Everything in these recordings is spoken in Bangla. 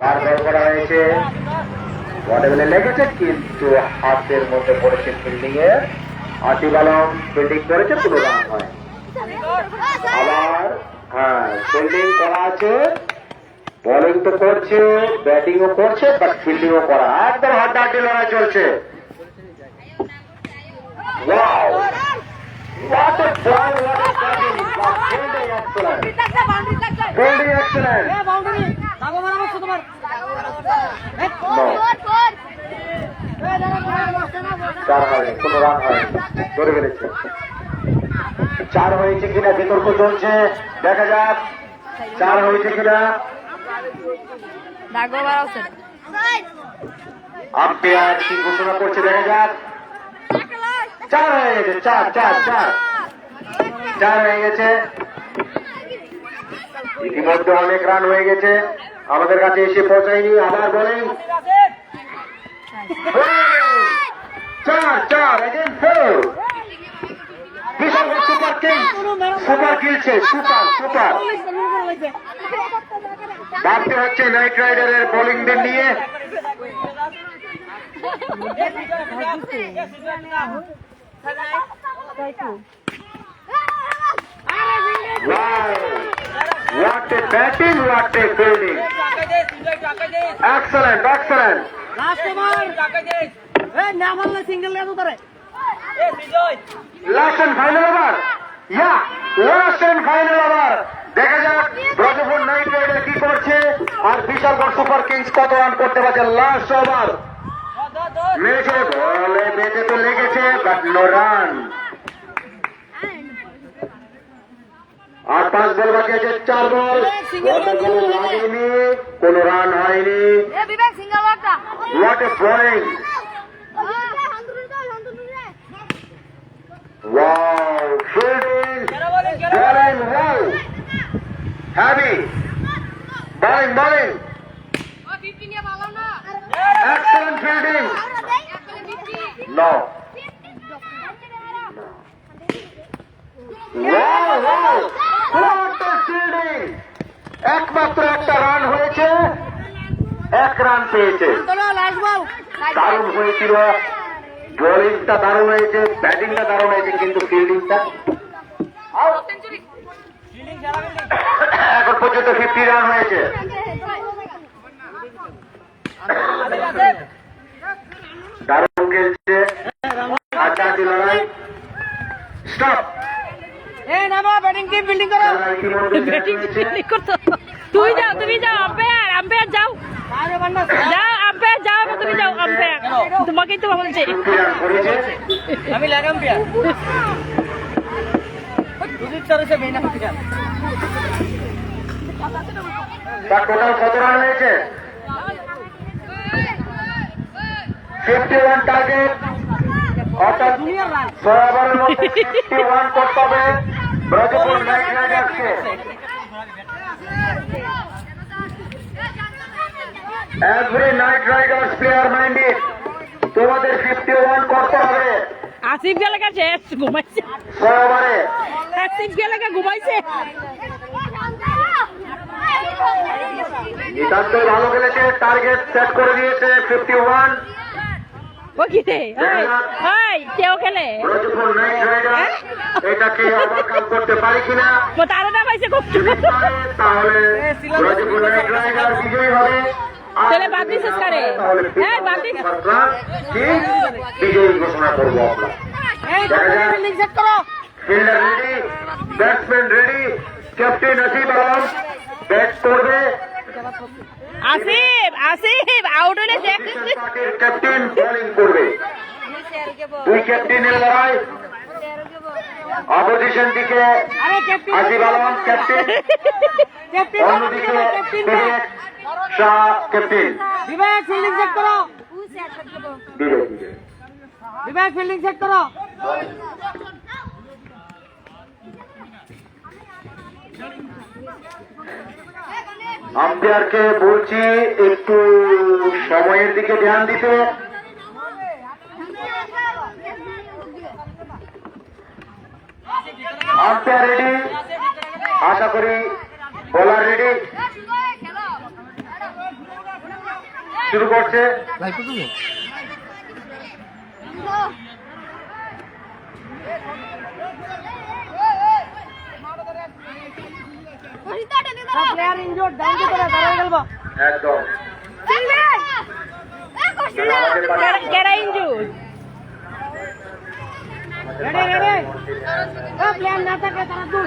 বল করা হয়েছে। বলে লেগেছে কিন্তু হাতের মধ্যে পড়েছে ফিল্ডিং এ আতিফ আলম ফিল্ডিং করেছে কোনো রান হয়। আবার হ্যাঁ ফিল্ডিং করা আছে। বোলিং তো করছে ব্যাটিংও করছে বাট ফিল্ডিংও করা। একদম হাড্ডাহাড্ডি লড়াই চলছে। Wow! চার হয় কোনো রান হয় চার হয়েছে কিনা বিতর্ক চলছে দেখা যাক চার হয়েছে কিনা আম্পায়ার কি ঘোষণা করছে দেখা যাক চার হয়ে গেছে। চার চার চার চার হয়ে গেছে ইতিমধ্যে অনেক রান হয়ে গেছে। আমাদের কাছে এসে পৌঁছায়নি, আবার বলেন চার চার সুপার হচ্ছে নাইট রাইডারের নিয়ে! What a batting, what a fielding. Excellent, excellent. Last and final over last and final over দেখা যাক ব্রজপুর নাইট রাইডার কি করছে আর বিশালগড় সুপার কিংস কত রান করতে পারছে। লাস্ট ওভার মেরেছে বলে বেঁচে তো লেগেছে বাট নো রান আর পাঁচ বল বাকি আছে চার বল। লাগেনি কোনো রান হয়নি what a bowling Wow, fielding, bowling well, heavy, bowling, bowling, ও 15 নিয়ে ভালো না। Excellent fielding. No. একমাত্র একটা রান হয়েছে। এক রান পেয়েছে। দারুণ হয়েছিল। বোলিংটা দারুণ হয়েছে ব্যাটিংটা দারুণ হয়েছে কিন্তু ফিল্ডিংটা এখন পর্যন্ত ফিফটি রান হয়েছে। খেলছে হাড্ডাহাড্ডি লড়াই স্টপ তুই যাও তুমি যাও আম্পায়ার আম্পায়ার যাও। যাও আম্পায়ার যাও তুমি যাও আম্পায়ার তোমাকেই তো বলছে। আমি লাগাম পিয়া মেইনা টোটাল কত রান হয়েছে ফিফটি ওয়ান টার্গেট অর্থাৎ ছয় ওভারের মধ্যে ফিফটি ওয়ান করতে হবে। Brajpur knight রাইডার্সকে every knight riders player minded তোমাদের ফিফটি ওয়ান করতে হবে। আসিফ গেলে শেষ ঘুমাইছে। ছয় ওভারে আসিফ গেলে ঘুমাইছে। নিতান্ত ভালো খেলেছে টার্গেট সেট করে দিয়েছে ফিফটি ওয়ান ও কি রে হাই কেউ খেলে এটাকে ওভারকাম করতে পারে কিনা? ও তারা না পাইছে খুব। তাহলে ব্রজপুর নাইট রাইডার বিজয়ী হবে। তাহলে বাদ দিছিস কারে? তাহলে হ্যাঁ, বাদ দিস। বিজয়ী ঘোষণা করব আমরা। দেখা যাক। Fielder ready batsman ready captain Asif Alam bat করবে। আসিফ আসিফ আউট হলে ক্যাপ্টেন বোলিং করবে। দুই ক্যাপ্টেনের লড়াই। অপোজিশন দিকে আসিফ আলম ক্যাপ্টেন অন্যদিকে Bibek Shah captain Bibek fielding check করো। বিবেক। বিবেক বিবেক ফিল্ডিং চেক করো। আম্পায়ারকে বলছি, একটু সময়ের দিকে ধ্যান দিতে। আম্পায়ার রেডি আশা করি বোলার রেডি শুরু করছে। প্লেয়ার ইনজোর্ড ডাউন করে দাঁড়ায় গেলবো একদম। কেডা ইঞ্জু রেডি রেডি ও প্লেয়ার না থাকে তারা দূর।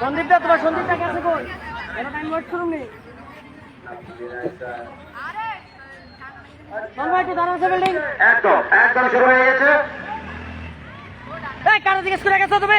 সন্দীপ দা তোমার সন্দীপ দা কাছে কই এটা টাইম ওয়েট করুন নি। চল ভাই একটু বিল্ডিং একদম একদম শুরু হয়ে গেছে। এই কারও জিজ্ঞেস করে গেছো তুমি?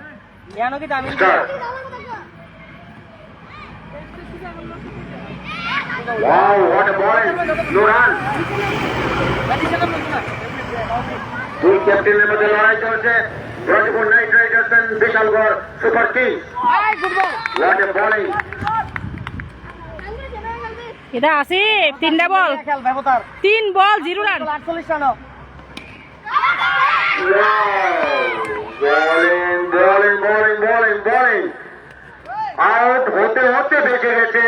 জানো কি start wow what a ball no run দুই ক্যাপ্টেনের মধ্যে লড়াই চলছে। Rajpur knight riders and Bishalgarh super A bowling এটা আসিফ তিনটা বল। তিন বল জিরো রান। আটচল্লিশ রানও bowling bowling bowling bowling bowling out হতে হতে বেঁচে গেছে।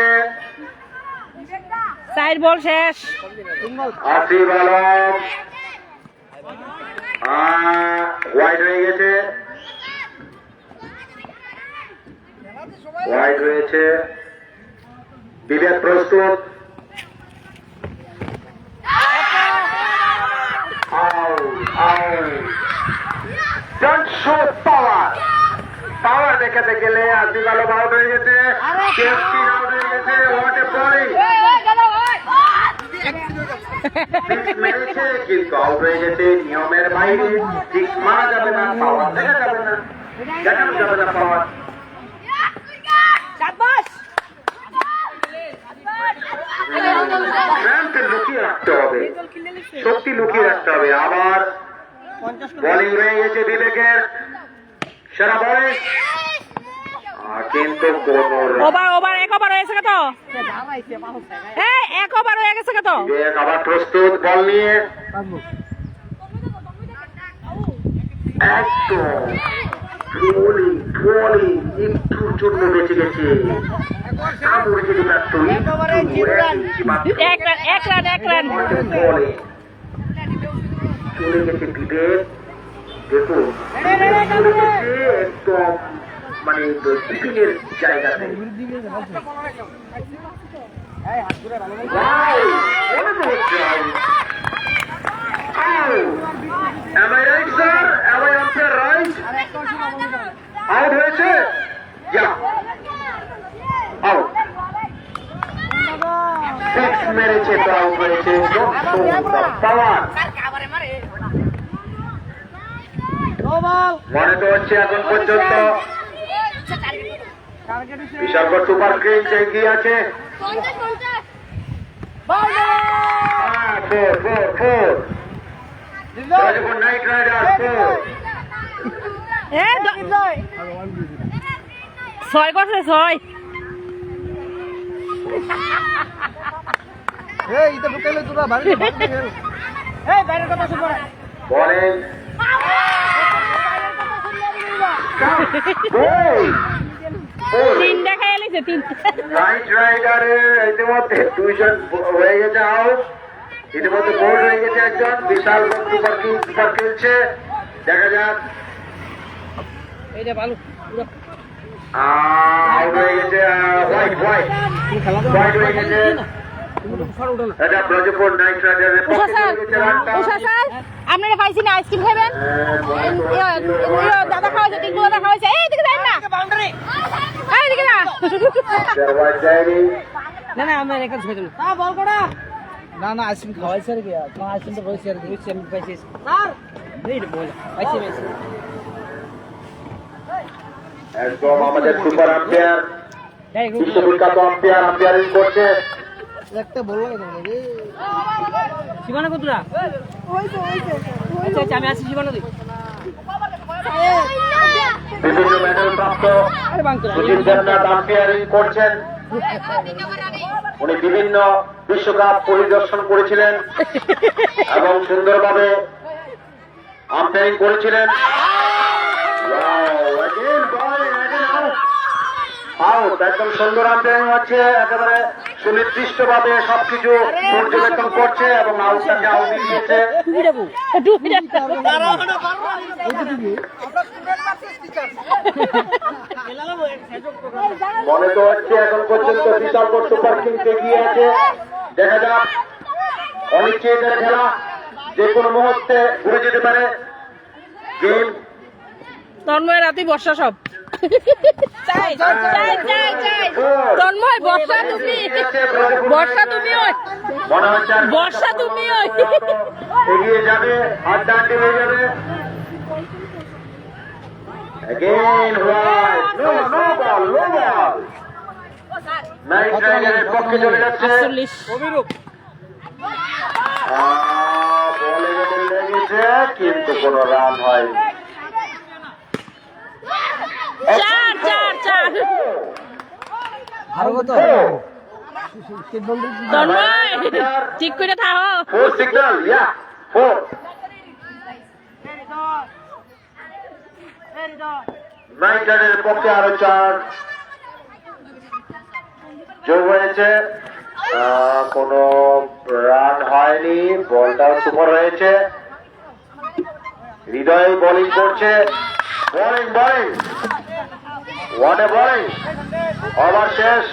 চার বল শেষ। আসিফ আলম। হোয়াইট হয়ে গেছে। হোয়াইট রয়েছে। বিবেক প্রস্তুত। Show power. পাওয়ার দেখাতে গেলে আসিফ আলম আউট হয়ে গেছে। ক্যাপ্টেন আউট হয়ে গেছে? হোয়াট বলিং মেরেছে কিন্তু আউট হয়ে গেছে নিয়মের বাইরে। সিক্স মারা যাবে না পাওয়ার দেখা যাবে না। দেখানো যাবে না পাওয়ার লুকিয়ে রাখতে হবে। শক্তি লুকিয়ে রাখতে হবে। আবার বোলিং রয়ে গেছে বিবেকের। সেরা বলিং কিন্তু ওভার ওভার এক ওভার হয়েছে কত এই এক ওভার হয়ে গেছে কত বিবেক আবার প্রস্তুত বল নিয়ে। একদম। বোলিং বোলিং একটুর জন্য বেঁচে গেছে। এক রান এক রান এক রান। বলে। চলে গেছে বিবেক দেখুন একদম মানে কিপিংয়ের জায়গাতে পাওয়ার মনে তো হচ্ছে এখন পর্যন্ত। বিশালগড় সুপার কিংস এগিয়ে আছে? Four four four knight riders four ছয় করছে ছয়? এই বাইরের কথা শুনব বলেন। তিনটা খেয়ে লিছে তিন নাইট রাইডারের ইতিমধ্যে দুইজন হয়ে গেছে আউট ইতিমধ্যে গোল হয়ে গেছে একজন। বিশাল সুপার খেলছে। দেখা যাক। এইটা ভালো আউট হয়ে গেছে হোয়াইট হোয়াইট হোয়াইট হয়ে গেছে। আপনারা পাইছি না আইসক্রিম খাবেন দাদা খাওয়াইছে তিন দাদা খাওয়াইছে এই দিকে যাই না এই দিকে না না না আমরা এখানে ছেড়ে দিলাম তা বল করা না না আইসক্রিম খাওয়াইছে আর কি তোমার আইসক্রিম তো বলছি আর বুঝছি আমি পাইছি স্যার এই বল পাইছি পাইছি একদম আমাদের সুপার আম্পায়ার বিশ্ববিখ্যাত আম্পায়ার আম্পায়ারিং করছে একটা বল লাগে তোমাকে সীমানা কতটা আচ্ছা আচ্ছা আমি আছি দিই বিভিন্ন মেডেল প্রাপ্ত আরে দেবনাথ আম্পায়ারিং করছেন। উনি বিভিন্ন বিশ্বকাপ পরিদর্শন করেছিলেন এবং সুন্দরভাবে আম্পায়ারিং করেছিলেন Wow, again ball, again out. একদম সুন্দর হচ্ছে, একেবারে করছে এবং। মনে তো হচ্ছে এখন পর্যন্ত বিশালগড় সুপার কিংস এগিয়ে আছে। দেখা যাক, অনিশ্চয়তার খেলা যে কোনো মুহূর্তে ঘুরে যেতে পারে। গেম। তন্ময় রাতে বর্ষা সব। চাই চাই চাই চাই তন্ময় বর্ষা তুমি। বর্ষা তুমি ওই। হচ্ছে আর বর্ষা তুমি ওই। এগিয়ে যাবে আড্ডা হয়ে যাবে। Again, right. No, no ball, no ball. Knight রাইডারের পক্ষে চলে যাচ্ছে। অভিরূপ। বলে যেতে লেগেছে কিন্তু কোনো রান হয়নি। চার চার চার। আরও কত? তন্ময় ঠিক করে থাকো four signal yeah four knight রাইডারের পক্ষে আরও চার। যোগ হয়েছে। আহ, কোনো রান হয়নি। বলটাও সুপার হয়েছে। হৃদয় বোলিং করছে। Bowling bowling what a bowling over শেষ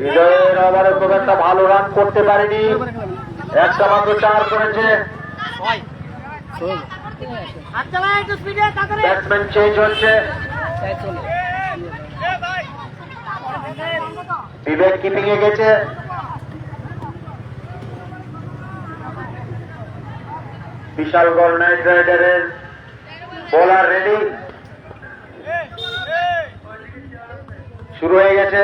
হৃদয়ের ওভারে খুব একটা ভালো রান করতে পারেনি। একটা মাত্র চার করেছে। ব্যাটসম্যান চেঞ্জ হচ্ছে। বিবেক কিপিং এ গেছে। বিশালগড় নাইট রাইডারের বোলার রেডি শুরু হয়ে গেছে।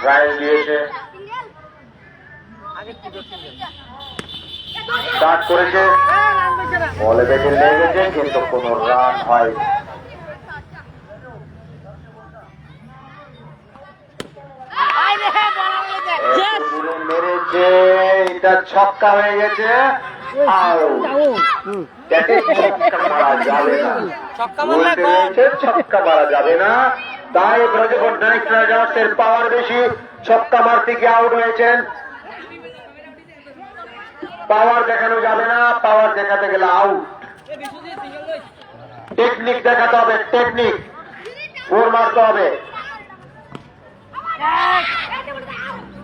ট্রায়াল দিয়েছে। স্টার্ট করেছে। বলে ব্যাটিং নিয়ে গেছে, কিন্তু কোনো রান হয়। এটা ছক্কা হয়ে গেছে is ছক্কা মারা যাবে না। ছক্কা মারা যাবে না। তাই ব্রজভট নাইট রাইডার্সের পাওয়ার বেশি। ছক্কা মারতে গিয়ে আউট হয়েছেন। পাওয়ার দেখানো যাবে না পাওয়ার দেখাতে গেলে আউট টেকনিক দেখাতে হবে টেকনিক ফোর মারতে হবে।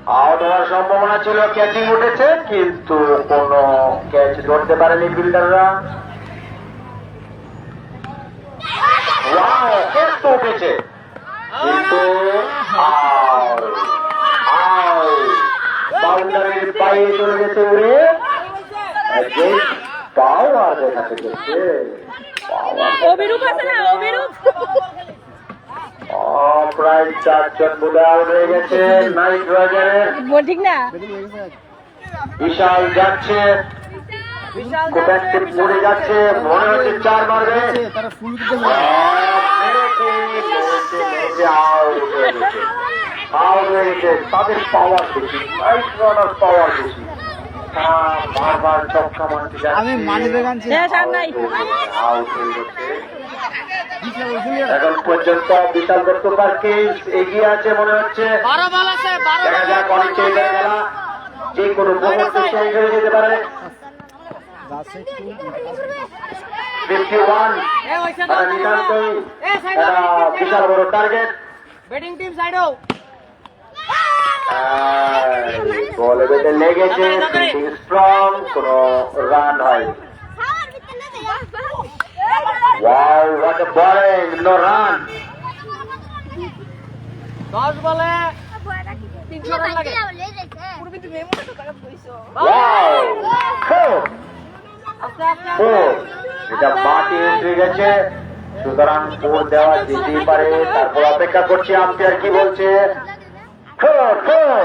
আউট হওয়ার সম্ভাবনা ছিল ক্যাচিং উঠেছে, কিন্তু কোনো ক্যাচ ধরতে পারেনি ফিল্ডাররা ক্যাচ উঠেছে। কিন্তু পায়ে চলে গেছে উড়ে। পাওয়ার দেখাতে গেছে অভিরূপ আছে না, অভিরূপ? প্রায় চারজন বোধ আউট হয়ে গেছে। নাইট রাইডারের ঠিক না? বিশাল যাচ্ছে। খুব অ্যাক্টিভ পড়ে যাচ্ছে। মনে হচ্ছে চার মারবে। হয়ে হয়ে। তাদের পাওয়ার বেশি। নাইট রাইডার পাওয়ার বেশি। বারবার চক্কা মারতে যাচ্ছে। মানি আউট হয়ে এখন পর্যন্ত বিশাল সুপার কিংস এগিয়ে আছে মনে হচ্ছে। দেখা যাক চেঞ্জের খেলা। যে কোনো মুহূর্তে হয়ে যেতে পারে। Fifty one. নিতান্তই বিশাল বড় টার্গেট ব্যাটিং টিম সাইডও। বলে বেঁধে লেগেছে। স্ট্রং কোনো রান হয় wow what a bowling no run দশ বলে ওয়াও ফোর ফোর এটা মাটি এসে গেছে। সুতরাং ফোর দেওয়া যেতেই পারে। তারপর অপেক্ষা করছি আম্পায়ার কি বলছে? ফোর ফোর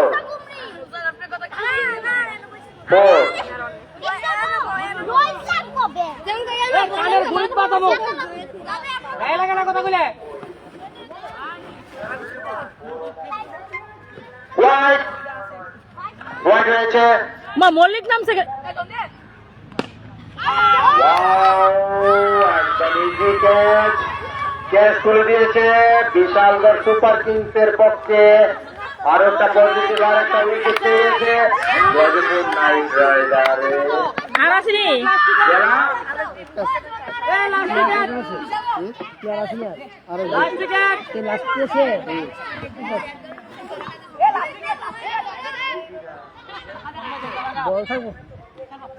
ফোর কানের গায়ে লাগে না মা মল্লিক নামছে ক্যাচ করে দিয়েছে বিশালগড় সুপার কিংস এর পক্ষে আরও একটা পজিটিভ আর একটা উইকেট পেয়েছে পজিটিভ নাইট রাইডারে আর আসেনি লাস্ট উইকেট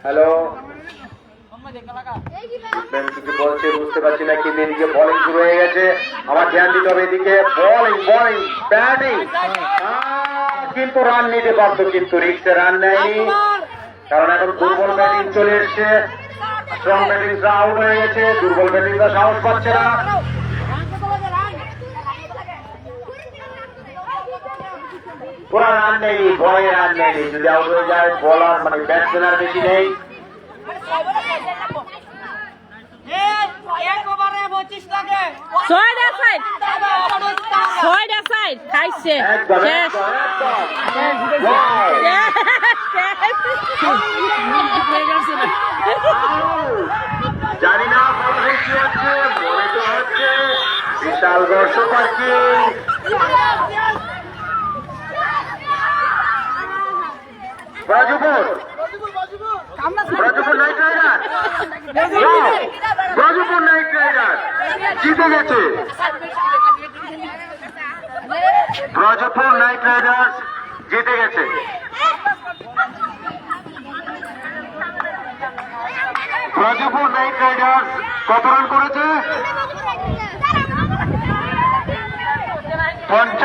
হ্যালো। কিছু বলছে বুঝতে পারছি না কিন্তু এদিকে বলিং শুরু হয়ে গেছে। আমার ধ্যান দিতে হবে এদিকে। বলিং বলিং ব্যাটিং কিন্তু রান নিতে পারতো কিন্তু রিক্সে রান নেয়নি। কারণ এখন দুর্বল ব্যাটিং চলে এসছে। হয়ে গেছে, দুর্বল ব্যাটিং সাহস পাচ্ছে না। পুরা নেয়নি ভয়ে রান হয়ে যায় বলার মানে ব্যাটসম্যান বেশি নেই। ছয়টা সাইড ছয়টা সাইড খাইছে। শেষ! জানি না মনে তো হচ্ছে। বিশাল দর্শক আর কি Rajupur Rajupur knight rider. Rajupur knight rider. জিতে গেছে। রাজপুর নাইট রাইডার্স জিতে গেছে। রাজপুর নাইট রাইডার্স কত রান করেছে? পঞ্চাশ